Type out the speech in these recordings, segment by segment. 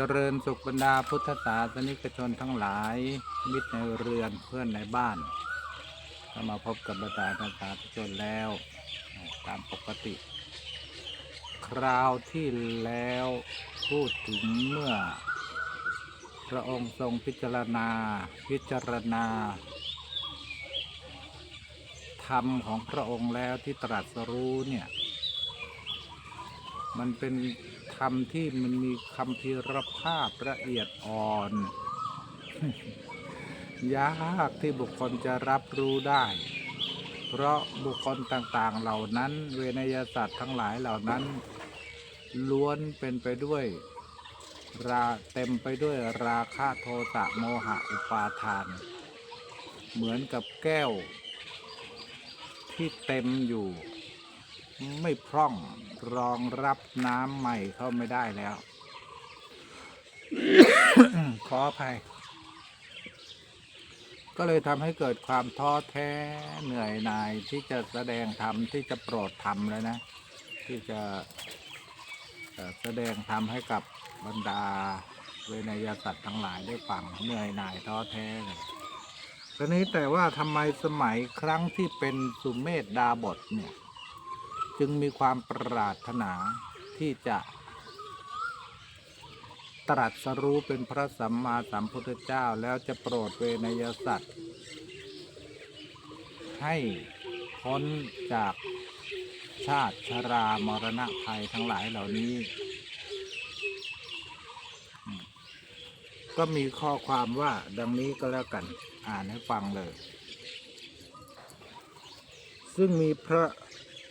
เจริญสุขบรรดาพุทธศาสนิกชนทั้งหลาย มิตรในเรือนเพื่อนในบ้านก็มาพบกับบรรดาท่านสาธุชนแล้ว ตามปกติ คราวที่แล้วพูดถึงเมื่อ พระองค์ทรงพิจารณาพิจารณา ธรรมของพระองค์แล้วที่ตรัสรู้เนี่ย มันเป็น ธรมที่มันมีคำพีรภาพละเอียดอ่อน ยากที่บุคคลจะรับรู้ได้ เพราะบุคคลต่างๆเหล่านั้น เวนยศาสตร์ทั้งหลายเหล่านั้น ล้วนเป็นไปด้วย ราเต็มไปด้วยราคะโทสะโมหะอุปาทาน เหมือนกับแก้ว ที่เต็มอยู่ ไม่พร่องรองรับน้ำใหม่เข้าไม่ได้แล้ว ขออภัย ก็เลยทำให้เกิดความท้อแท้เหนื่อยหน่ายที่จะแสดงธรรมที่จะโปรดธรรมแล้วนะ ที่จะแสดงธรรมให้กับบรรดาเวนยสัตว์ทั้งหลายได้ฟังเหนื่อยหน่ายท้อแท้เลยทีนี้แต่ว่าทำไมสมัยครั้งที่เป็นสุเมธดาบทเนี่ย จึงมีความปรารถนาที่จะตรัสรู้เป็นพระสัมมาสัมพุทธเจ้าแล้วจะโปรดเวนยสัตว์ ให้พ้นจากชาติชรามรณะภัยทั้งหลายเหล่านี้ ก็มีข้อความว่าดังนี้ก็แล้วกันอ่านให้ฟังเลย ซึ่งมีพระ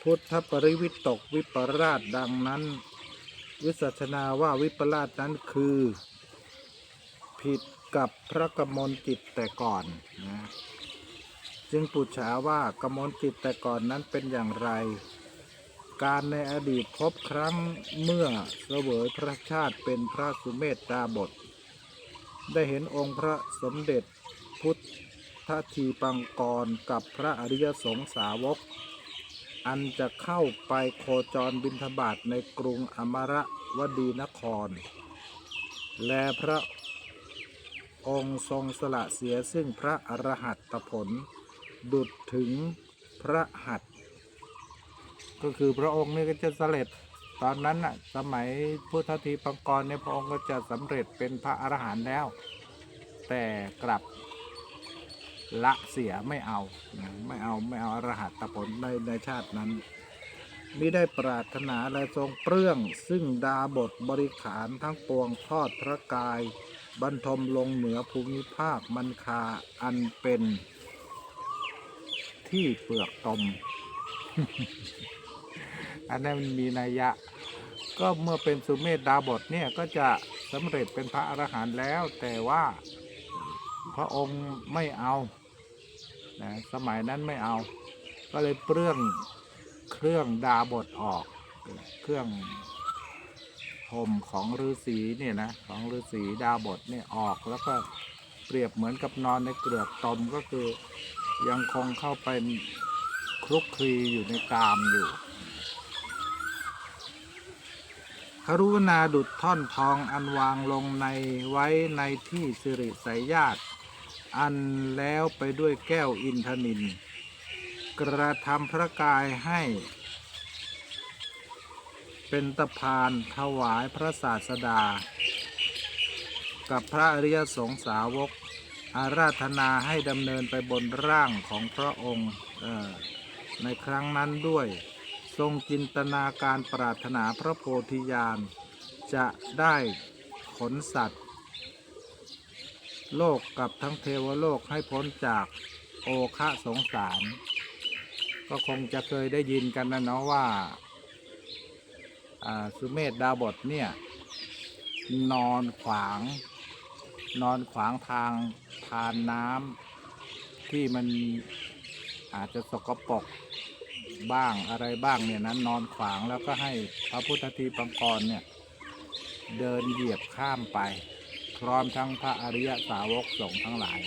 พุทธปริวิตกวิปราชดังนั้น วิสัชนาว่าวิปลาสนั้นคือ ผิดกับพระกมลจิตแต่ก่อนนะจึงปุจฉาว่ากมลจิตแต่ก่อนนั้นเป็นอย่างไร การในอดีตพบครั้งเมื่อเสวยพระชาติเป็นพระสุเมธดาบท ได้เห็นองค์พระสมเด็จพุทธทีปังกรกับพระอริยสงสาวก อันจะเข้าไปโคจรบินทบาทในกรุงอมรวดีนคร และพระองค์ทรงสละเสียซึ่งพระอรหัตตผล ดุดถึงพระหัตถ์ก็คือพระองค์นี่ก็จะเสด็จ ตอนนั้นน่ะสมัยพุทธทีปังกรเนี่ยพระองค์ก็จะสำเร็จเป็นพระอรหันต์แล้ว แต่กลับ ละเสียไม่เอา ไม่เอาไม่เอาอรหัตผลในในชาตินั้นมิได้ปรารถนาและทรงเปลื้อง ซึ่งดาบทบริขารทั้งปวงทอดพระกาย บรรทมลงเหนือภูมิภาคมันคาอันเป็นที่เปลือกตม อันนั้นมันมีนัยยะ ก็เมื่อเป็นสุเมธดาบทเนี่ยก็จะสำเร็จเป็นพระอรหันต์แล้ว แต่ว่าพระองค์ไม่เอา นะสมัยนั้นไม่เอา ก็เลยเปลื้องเครื่องดาบทออก เครื่องห่มของฤาษีเนี่ยนะของฤาษีดาบทเนี่ยออกแล้วก็เปรียบเหมือนกับนอนในเกลือกตมก็คือยังคงเข้าไปคลุกคลีอยู่ในกามอยู่ครุณาดุดท่อนทองอันวางลงในไว้ในที่สิริสายญาติ อันแล้วไปด้วยแก้วอินทนิน กระทำพระกายให้ เป็นตะพานถวายพระศาสดา กับพระอริยสงสาวก อาราธนาให้ดำเนินไปบนร่างของพระองค์ในครั้งนั้นด้วย ทรงจินตนาการปรารถนาพระโพธิญาณ จะได้ขนสัตว์ โลกกับทั้งเทวโลกให้พ้นจากโอคะสงสาร ก็คงจะเคยได้ยินกันนะเนาะว่าสุเมธดาบทเนี่ย นอนขวาง นอนขวางทางทานน้ำที่มันอาจจะสกปรกบ้างอะไรบ้างเนี่ยนั้นนอนขวางแล้วก็ให้พระพุทธทีปังกรเนี่ย เดินเหยียบข้ามไป พร้อมทั้งพระอริยสาวกสงฆ์ทั้งหลาย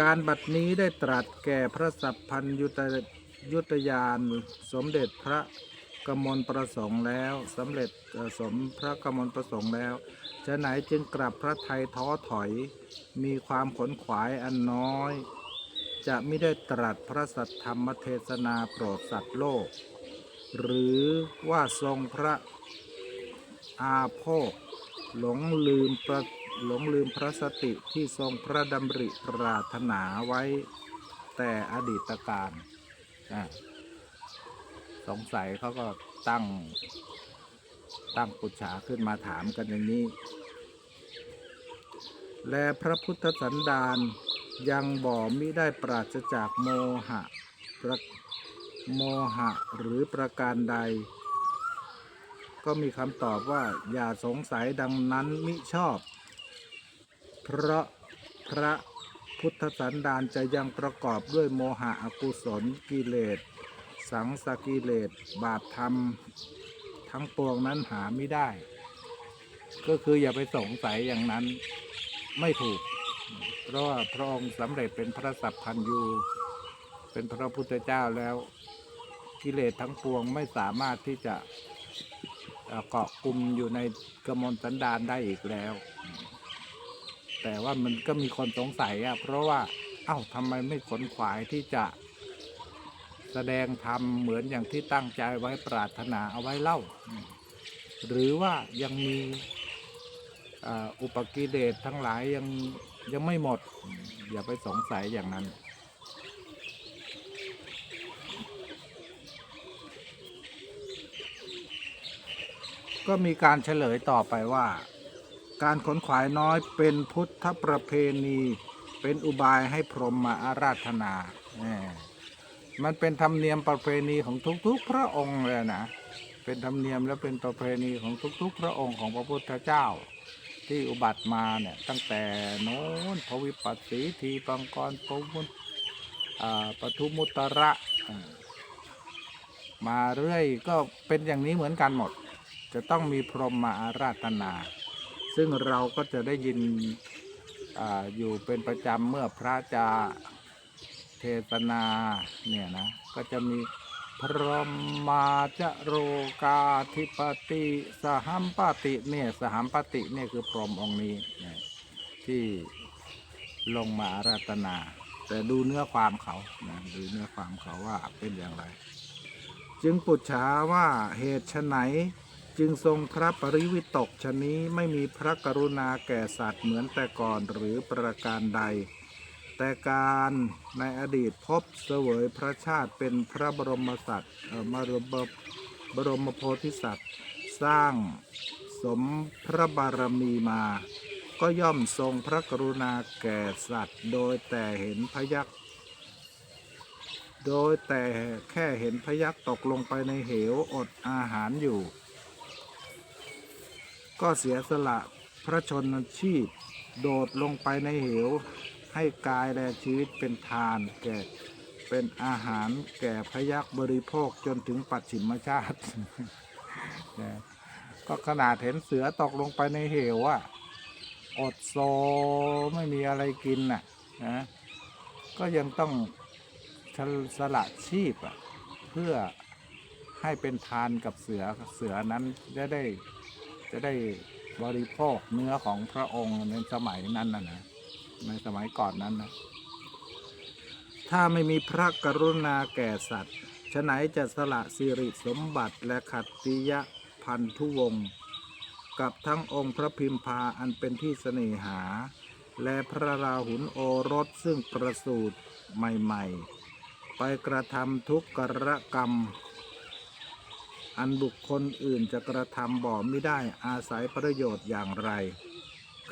การบัดนี้ได้ตรัสแก่พระสัพพัญยุตยุตยานสมเด็จพระกมลประสงค์แล้วสำเร็จสมพระกมลประสงค์แล้วจะไหนจึงกลับพระไทยท้อถอย มีความขนขวายอันน้อย จะไม่ได้ตรัสพระสัทธรรมเทศนาโปรดสัตว์โลก หรือว่าทรงพระ อาโภคหลงลืมประหลงลืมพระสติที่ทรงพระดำริปรารถนาไว้แต่อดีตการสงสัยเขาก็ตั้ง ตั้งปุจฉาขึ้นมาถามกันอย่างนี้ และพระพุทธสันดานยังบ่มิได้ปราศจากโมหะโมหะหรือประการใด ก็มีคำตอบว่าอย่าสงสัยดังนั้นมิชอบ เพราะพระพุทธสันดานจะยังประกอบด้วยโมหะอกุศลกิเลส สังสกิเลส บาปธรรม ทั้งปวงนั้นหาไม่ได้ ก็คืออย่าไปสงสัยอย่างนั้นไม่ถูก เพราะว่าพระองค์สำเร็จเป็นพระสัพพันยูเป็นพระพุทธเจ้าแล้ว กิเลสทั้งปวงไม่สามารถที่จะ เกาะกลุ่มอยู่ในกระมลสันดานได้อีกแล้ว แต่ว่ามันก็มีคนสงสัยอะเพราะว่า เอ้าทำไมไม่ขนขวายที่จะ แสดงธรรมเหมือนอย่างที่ตั้งใจไว้ปรารถนาเอาไว้เล่า หรือว่ายังมีอุปกิเลสทั้งหลายยังยังไม่หมด อย่าไปสงสัยอย่างนั้น ก็มีการเฉลยต่อไปว่า การขนขวายน้อยเป็นพุทธประเพณี เป็นอุบายให้พรหมมาอาราธนาแหมมันเป็นธรรมเนียมประเพณีของทุกๆ พระองค์เลยนะ เป็นธรรมเนียมและเป็นประเพณีของทุกๆ พระองค์ของพระพุทธเจ้า ที่อุบัติมาเนี่ยตั้งแต่โน้นพวิปัสสีทีปังกรปมุตปทุมุตระมาเรื่อยก็เป็นอย่างนี้เหมือนกันหมด จะต้องมีพรหมมาอาราธนา ซึ่งเราก็จะได้ยินออยู่เป็นประจำเมื่อพระจะเทศนาเนี่ยนะ ก็จะมีพรหมมาจโรกาธิปติสหัมปติเนี่ยสหัมปติเนี่ยคือพรหมองค์นี้ที่ลงมาอาราธนา แต่ดูเนื้อความเขานะดูเนื้อความเขาว่าเป็นอย่างไร จึงปุจฉาว่าเหตุไฉน จึงทรงพระปริวิตกชนี้ไม่มีพระกรุณาแก่สัตว์เหมือนแต่ก่อนหรือประการใด แต่การในอดีตพบเสวยพระชาติเป็นพระบรมสัตว์มรมบรมโพธิสัตว์ สร้างสมพระบารมีมา ก็ย่อมทรงพระกรุณาแก่สัตว์ โดยแต่เห็นพยักโดยแต่แค่เห็นพยักตกลงไปในเหวอดอาหารอยู่ ก็เสียสละพระชนชีพ โดดลงไปในเหว ให้กายและชีวิตเป็นทานแก่เป็นอาหารแก่พยักบริโภคจนถึงปัจฉิมชาติ ก็ขนาดเห็นเสือตกลงไปในเหวอะอดโซไม่มีอะไรกินน่ะนะก็ยังต้องสละชีพอะเพื่อให้เป็นทานกับเสือเสือนั้นจะได้ จะได้บริโภคเนื้อของพระองค์ในสมัยนั้นนะนะในสมัยก่อนนั้นนะถ้าไม่มีพระกรุณาแก่สัตว์ฉะไหนจะสละสิริสมบัติและขัตติยพันธุวงศ์กับทั้งองค์พระพิมพาอันเป็นที่เสน่หา และพระราหุลโอรสซึ่งประสูติใหม่ ๆ ไปกระทำทุกกรกรรม อันบุคคลอื่นจะกระทำบ่ไม่ได้อาศัยประโยชน์อย่างไร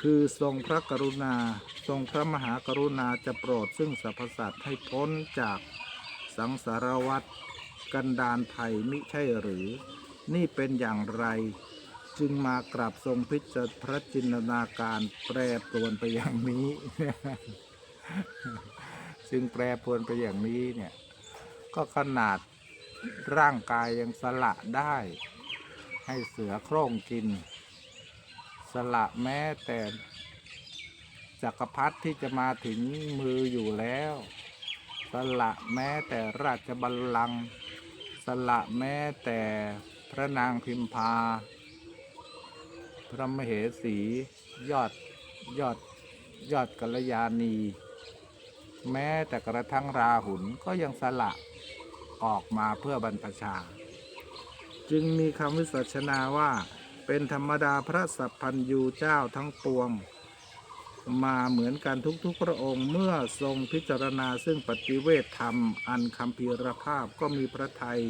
คือทรงพระกรุณา ทรงพระมหากรุณาจะโปรดซึ่งสรรพสัตว์ให้พ้นจากสังสารวัฏกันดานภัยมิใช่หรือ นี่เป็นอย่างไร จึงมากราบทรงพิจารพระจินนาการแปรปรวนไปอย่างนี้ จึงแปรปรวนไปอย่างนี้เนี่ย ก็ขนาด ร่างกายยังสละได้ ให้เสือโคร่งกิน สละแม้แต่จักรพรรดิที่จะมาถึงมืออยู่แล้ว สละแม้แต่ราชบัลลังก์สละแม้แต่พระนางพิมพา พระมเหสี ยอดยอดยอดกัลยาณี แม้แต่กระทั่งราหุลก็ยังสละ ออกมาเพื่อบรรพชา จึงมีคำวิสัชนาว่า เป็นธรรมดาพระสัพพันยูเจ้าทั้งปวง มาเหมือนกันทุกๆพระองค์เมื่อทรงพิจารณาซึ่งปฏิเวทธรรมอันคำพีรภาพก็มีพระไทย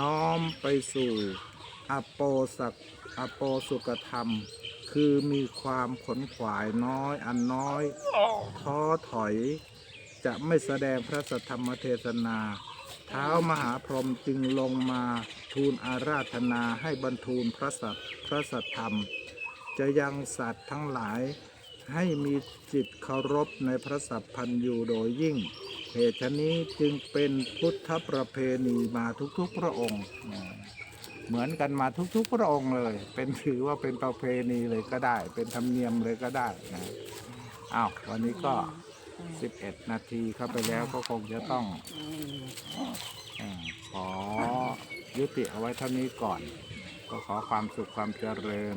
น้อมไปสู่อโปสักอโปสุกธรรม คือมีความขนขวายน้อยอันน้อย ท้อถอยจะไม่แสดงพระสัทธรรมเทศนา ท้ามหาพรหมจึงลงมาทูลอาราธนาให้บรรทูลพระสัตพระสัทธรรม จะยังสัตว์ทั้งหลายให้มีจิตเคารพในพระสัพพันยูโดยยิ่ง เหตุนี้จึงเป็นพุทธประเพณีมาทุกๆพระองค์ เหมือนกันมาทุกๆพระองค์เลย เป็นถือว่าเป็นประเพณีเลยก็ได้ เป็นธรรมเนียมเลยก็ได้นะอ้าววันนี้ก็ 11นาทีเข้าไปแล้วก็คงจะต้องอมขอยุติเอาไว้เท่านี้ก่อน ก็ขอความสุขความเจริญ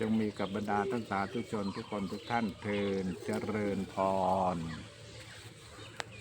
จงมีกับบรรดาท่านสาธุชนทุกคนทุกท่านเทินเจริญพร